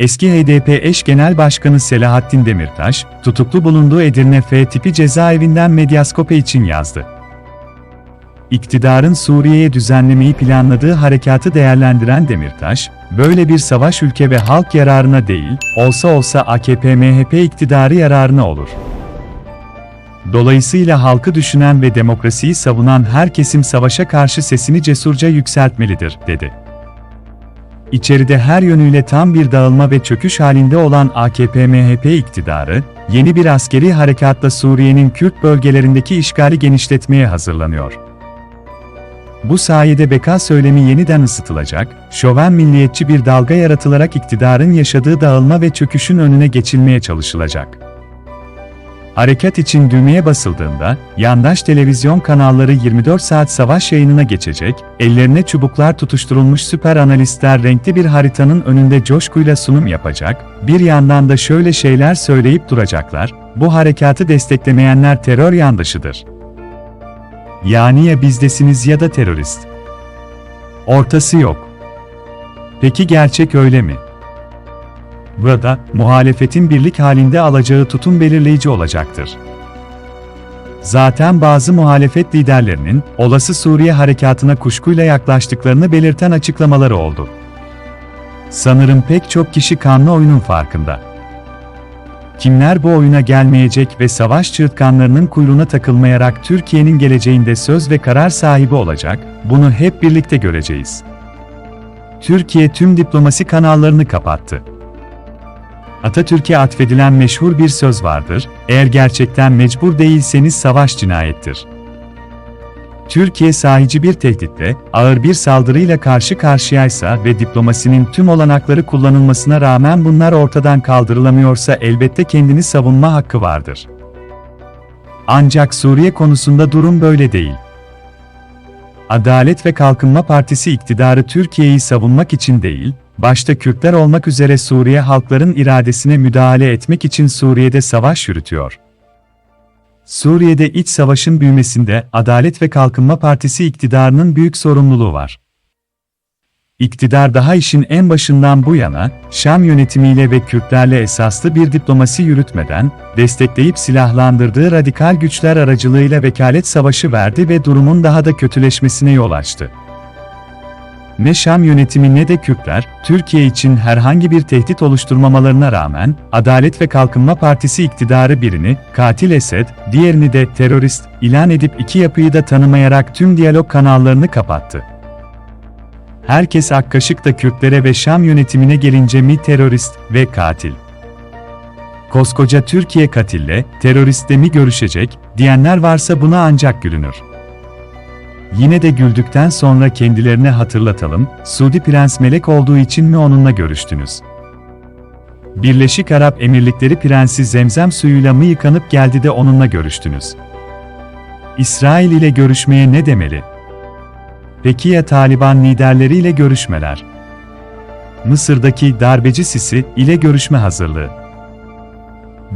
Eski HDP eş genel başkanı Selahattin Demirtaş, tutuklu bulunduğu Edirne F tipi cezaevinden Medyaskope için yazdı. İktidarın Suriye'ye düzenlemeyi planladığı harekatı değerlendiren Demirtaş, böyle bir savaş ülke ve halk yararına değil, olsa olsa AKP-MHP iktidarı yararına olur. Dolayısıyla halkı düşünen ve demokrasiyi savunan her kesim savaşa karşı sesini cesurca yükseltmelidir, dedi. İçeride her yönüyle tam bir dağılma ve çöküş halinde olan AKP-MHP iktidarı, yeni bir askeri harekatla Suriye'nin Kürt bölgelerindeki işgali genişletmeye hazırlanıyor. Bu sayede beka söylemi yeniden ısıtılacak, şoven milliyetçi bir dalga yaratılarak iktidarın yaşadığı dağılma ve çöküşün önüne geçilmeye çalışılacak. Harekat için düğmeye basıldığında, yandaş televizyon kanalları 24 saat savaş yayınına geçecek, ellerine çubuklar tutuşturulmuş süper analistler renkli bir haritanın önünde coşkuyla sunum yapacak, bir yandan da şöyle şeyler söyleyip duracaklar, bu harekatı desteklemeyenler terör yandaşıdır. Yani ya bizdesiniz ya da terörist. Ortası yok. Peki gerçek öyle mi? Burada, muhalefetin birlik halinde alacağı tutum belirleyici olacaktır. Zaten bazı muhalefet liderlerinin, olası Suriye harekatına kuşkuyla yaklaştıklarını belirten açıklamaları oldu. Sanırım pek çok kişi kanlı oyunun farkında. Kimler bu oyuna gelmeyecek ve savaş çığırtkanlarının kuyruğuna takılmayarak Türkiye'nin geleceğinde söz ve karar sahibi olacak, bunu hep birlikte göreceğiz. Türkiye tüm diplomasi kanallarını kapattı. Atatürk'e atfedilen meşhur bir söz vardır, eğer gerçekten mecbur değilseniz savaş cinayettir. Türkiye sahici bir tehditle, ağır bir saldırıyla karşı karşıyaysa ve diplomasinin tüm olanakları kullanılmasına rağmen bunlar ortadan kaldırılamıyorsa elbette kendini savunma hakkı vardır. Ancak Suriye konusunda durum böyle değil. Adalet ve Kalkınma Partisi iktidarı Türkiye'yi savunmak için değil, başta Kürtler olmak üzere Suriye halkların iradesine müdahale etmek için Suriye'de savaş yürütüyor. Suriye'de iç savaşın büyümesinde Adalet ve Kalkınma Partisi iktidarının büyük sorumluluğu var. İktidar daha işin en başından bu yana, Şam yönetimiyle ve Kürtlerle esaslı bir diplomasi yürütmeden, destekleyip silahlandırdığı radikal güçler aracılığıyla vekalet savaşı verdi ve durumun daha da kötüleşmesine yol açtı. Ne Şam yönetimi ne de Kürtler, Türkiye için herhangi bir tehdit oluşturmamalarına rağmen, Adalet ve Kalkınma Partisi iktidarı birini, katil Esed, diğerini de terörist, ilan edip iki yapıyı da tanımayarak tüm diyalog kanallarını kapattı. Herkes akkaşık da Kürtlere ve Şam yönetimine gelince mi terörist ve katil. Koskoca Türkiye katille, teröristle mi görüşecek, diyenler varsa buna ancak gülünür. Yine de güldükten sonra kendilerine hatırlatalım, Suudi Prens melek olduğu için mi onunla görüştünüz? Birleşik Arap Emirlikleri Prensi Zemzem suyuyla mı yıkanıp geldi de onunla görüştünüz? İsrail ile görüşmeye ne demeli? Peki ya Taliban liderleriyle görüşmeler? Mısır'daki darbeci Sisi ile görüşme hazırlığı.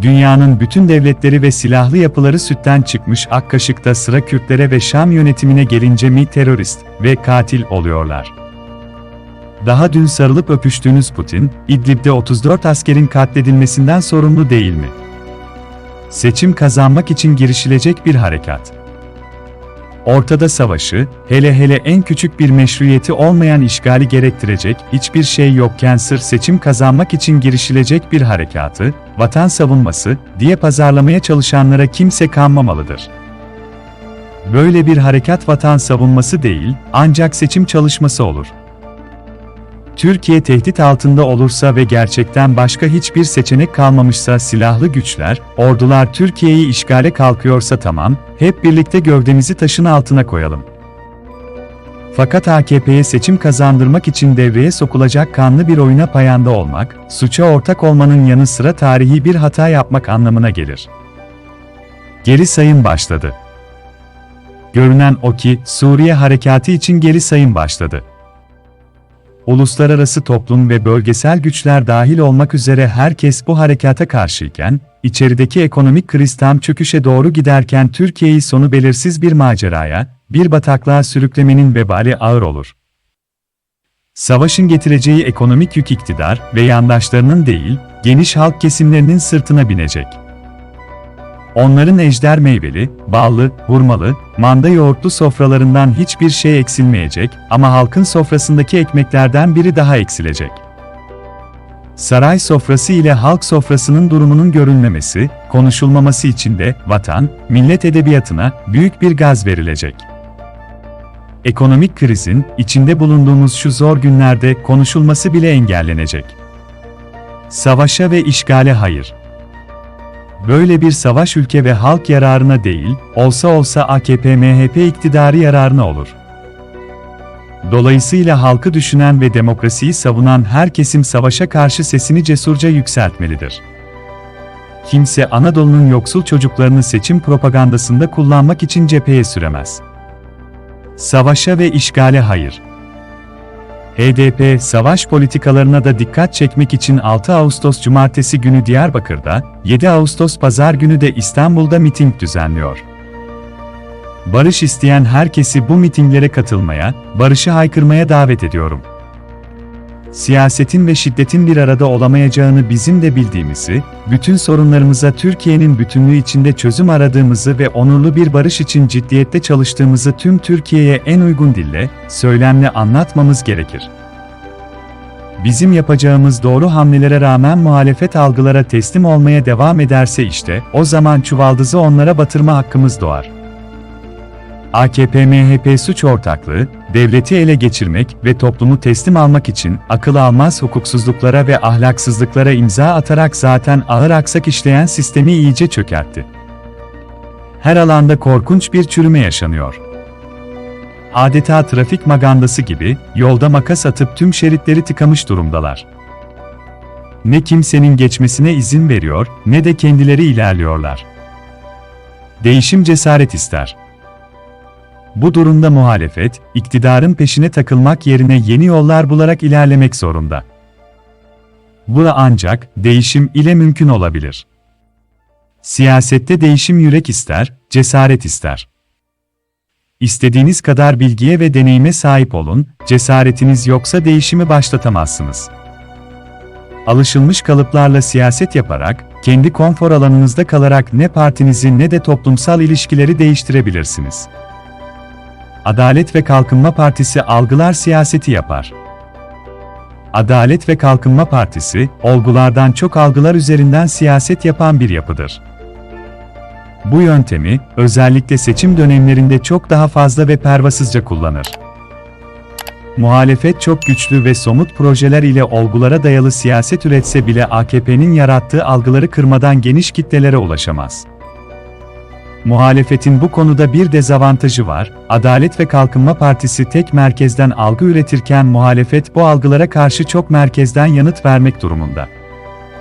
Dünyanın bütün devletleri ve silahlı yapıları sütten çıkmış Akkaşık'ta sıra Kürtlere ve Şam yönetimine gelince mi terörist ve katil oluyorlar. Daha dün sarılıp öpüştüğünüz Putin, İdlib'de 34 askerin katledilmesinden sorumlu değil mi? Seçim kazanmak için girişilecek bir harekat. Ortada savaşı, hele hele en küçük bir meşruiyeti olmayan işgali gerektirecek hiçbir şey yokken sır seçim kazanmak için girişilecek bir harekatı, vatan savunması diye pazarlamaya çalışanlara kimse kanmamalıdır. Böyle bir harekat vatan savunması değil, ancak seçim çalışması olur. Türkiye tehdit altında olursa ve gerçekten başka hiçbir seçenek kalmamışsa silahlı güçler, ordular Türkiye'yi işgale kalkıyorsa tamam, hep birlikte gövdemizi taşın altına koyalım. Fakat AKP'ye seçim kazandırmak için devreye sokulacak kanlı bir oyuna payanda olmak, suça ortak olmanın yanı sıra tarihi bir hata yapmak anlamına gelir. Geri sayım başladı. Görünen o ki, Suriye harekatı için geri sayım başladı uluslararası toplum ve bölgesel güçler dahil olmak üzere herkes bu harekata karşıyken, içerideki ekonomik kriz tam çöküşe doğru giderken Türkiye'yi sonu belirsiz bir maceraya, bir bataklığa sürüklemenin vebali ağır olur. Savaşın getireceği ekonomik yük iktidar ve yandaşlarının değil, geniş halk kesimlerinin sırtına binecek. Onların ejder meyveli, ballı, hurmalı, manda yoğurtlu sofralarından hiçbir şey eksilmeyecek ama halkın sofrasındaki ekmeklerden biri daha eksilecek. Saray sofrası ile halk sofrasının durumunun görülmemesi, konuşulmaması için de vatan, millet edebiyatına büyük bir gaz verilecek. Ekonomik krizin içinde bulunduğumuz şu zor günlerde konuşulması bile engellenecek. Savaşa ve işgale hayır. Böyle bir savaş ülke ve halk yararına değil, olsa olsa AKP-MHP iktidarı yararına olur. Dolayısıyla halkı düşünen ve demokrasiyi savunan her kesim savaşa karşı sesini cesurca yükseltmelidir. Kimse Anadolu'nun yoksul çocuklarını seçim propagandasında kullanmak için cepheye süremez. Savaşa ve işgale hayır. HDP, savaş politikalarına da dikkat çekmek için 6 Ağustos Cumartesi günü Diyarbakır'da, 7 Ağustos Pazar günü de İstanbul'da miting düzenliyor. Barış isteyen herkesi bu mitinglere katılmaya, barışı haykırmaya davet ediyorum. Siyasetin ve şiddetin bir arada olamayacağını bizim de bildiğimizi, bütün sorunlarımıza Türkiye'nin bütünlüğü içinde çözüm aradığımızı ve onurlu bir barış için ciddiyette çalıştığımızı tüm Türkiye'ye en uygun dille, söylemle anlatmamız gerekir. Bizim yapacağımız doğru hamlelere rağmen muhalefet algılara teslim olmaya devam ederse işte, o zaman çuvaldızı onlara batırma hakkımız doğar. AKP-MHP suç ortaklığı, devleti ele geçirmek ve toplumu teslim almak için akıl almaz hukuksuzluklara ve ahlaksızlıklara imza atarak zaten ağır aksak işleyen sistemi iyice çökertti. Her alanda korkunç bir çürüme yaşanıyor. Adeta trafik magandası gibi yolda makas atıp tüm şeritleri tıkamış durumdalar. Ne kimsenin geçmesine izin veriyor, ne de kendileri ilerliyorlar. Değişim cesaret ister. Bu durumda muhalefet, iktidarın peşine takılmak yerine yeni yollar bularak ilerlemek zorunda. Bu da ancak değişim ile mümkün olabilir. Siyasette değişim yürek ister, cesaret ister. İstediğiniz kadar bilgiye ve deneyime sahip olun, cesaretiniz yoksa değişimi başlatamazsınız. Alışılmış kalıplarla siyaset yaparak, kendi konfor alanınızda kalarak ne partinizi ne de toplumsal ilişkileri değiştirebilirsiniz. Adalet ve Kalkınma Partisi algılar siyaseti yapar. Adalet ve Kalkınma Partisi, olgulardan çok algılar üzerinden siyaset yapan bir yapıdır. Bu yöntemi, özellikle seçim dönemlerinde çok daha fazla ve pervasızca kullanır. Muhalefet çok güçlü ve somut projeler ile olgulara dayalı siyaset üretse bile AKP'nin yarattığı algıları kırmadan geniş kitlelere ulaşamaz. Muhalefetin bu konuda bir dezavantajı var, Adalet ve Kalkınma Partisi tek merkezden algı üretirken muhalefet bu algılara karşı çok merkezden yanıt vermek durumunda.